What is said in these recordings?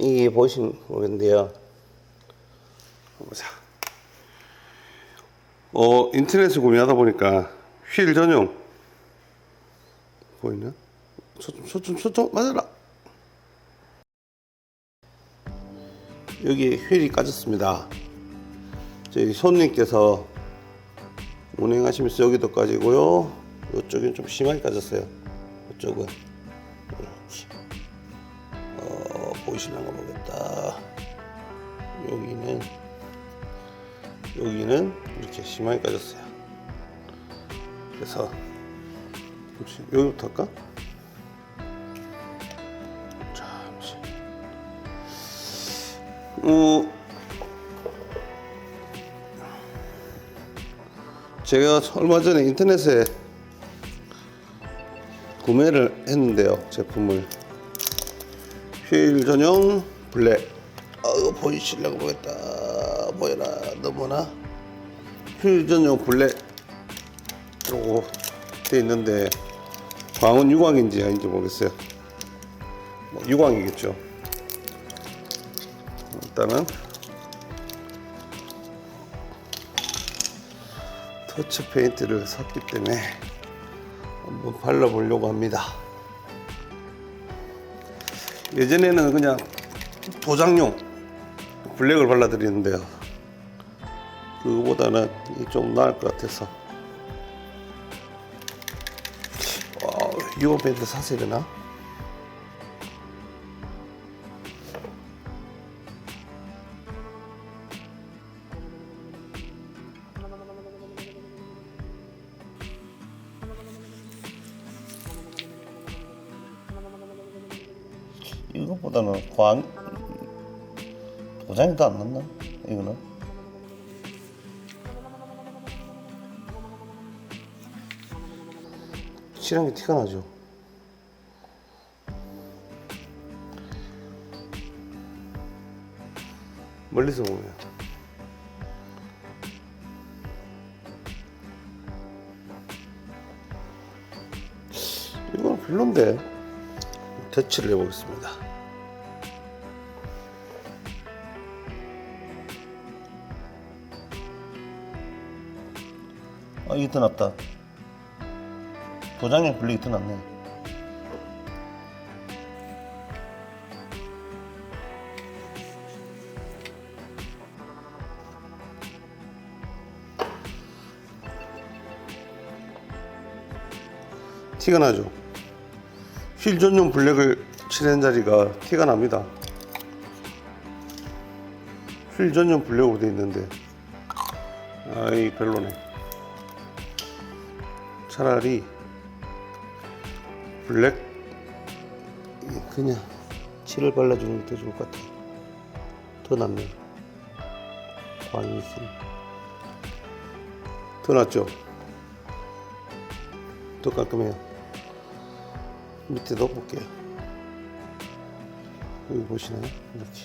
이게 보시면 모르겠는데요. 보자. 어 인터넷에 구매하다 보니까 휠 전용 보이나? 초점 초점 초점 맞아라. 여기 휠이 까졌습니다. 저희 손님께서 운행하시면서 여기도 까지고요. 이쪽은 좀 심하게 까졌어요. 이쪽은 이렇게 어, 보이시는가 모르겠다. 여기는 여기는 이렇게 심하게 까졌어요. 그래서 혹시 여기부터 할까? 자, 혹시 어, 제가 얼마 전에 인터넷에 구매를 했는데요 제품을 휠 전용 블랙. 어 보이시려고 보겠다. 뭐야라 너무나. 휠 전용 블랙. 이러고 돼 있는데 광은 유광인지 아닌지 모르겠어요. 뭐 유광이겠죠. 일단은. 터치 페인트를 샀기 때문에 한번 발라보려고 합니다. 예전에는 그냥 도장용 블랙을 발라드리는데요. 그거보다는 좀 나을 것 같아서. 어, 이거 밴드 사서 되나? 이것보다는 광 도장이 더 안 났나? 이거는 칠한 게 티가 나죠. 멀리서 보면 이건 별론데 터치를 해보겠습니다. 아 이게 더 낫다. 도장에 블랙이 더 낫네. 티가 나죠. 휠 전용 블랙을 칠한 자리가 티가 납니다. 휠 전용 블랙으로 되어 있는데, 아이 별로네. 차라리 블랙 그냥 칠을 발라주는 게 더 좋을 것 같아. 더 낫네. 광이 있으니. 더 낫죠? 더 깔끔해요. 밑에 넣어볼게요. 여기 보시나요? 이렇게.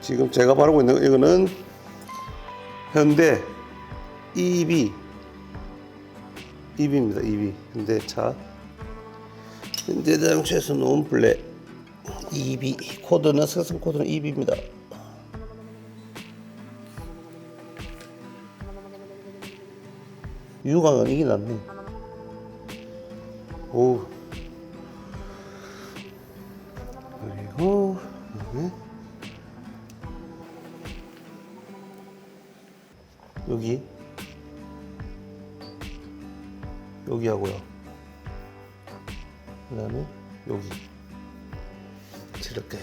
지금 제가 바르고 있는 이거는 현대 EV EV입니다. EV 현대차 현대자동차에서 놓은 블랙 EV 코드는 생산 코드는 EV입니다. 유광은 이게 낫네. 오. 여기 여기 하고요. 그 다음에 여기 이렇게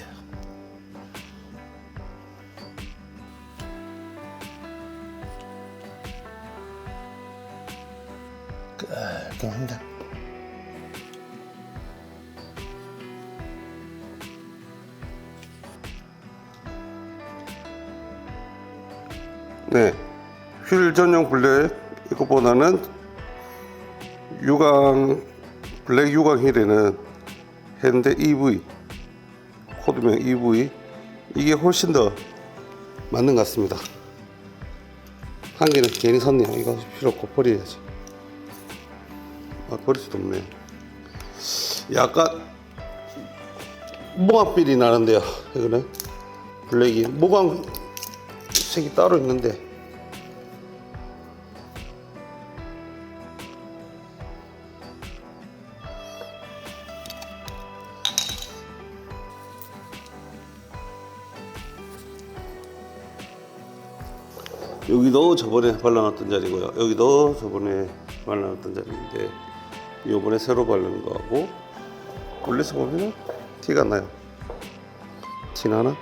깔끔합니다. 네, 휠 전용 블랙 이것보다는 유광 블랙 유광 휠에는 현대 EV 코드명 EV 이게 훨씬 더 맞는 것 같습니다. 한 개는 괜히 샀네요. 이거 필요 없고 버려야지. 아 버릴 수도 없네. 약간 모가빛이 나는데요. 이거는 블랙이 모강 색이 따로 있는데 여기도 저번에 발라놨던 자리고요. 여기도 저번에 발라놨던 자리인데 요번에 새로 바르는 거하고 멀리서 보면은 티가 안 나요. 티 나나?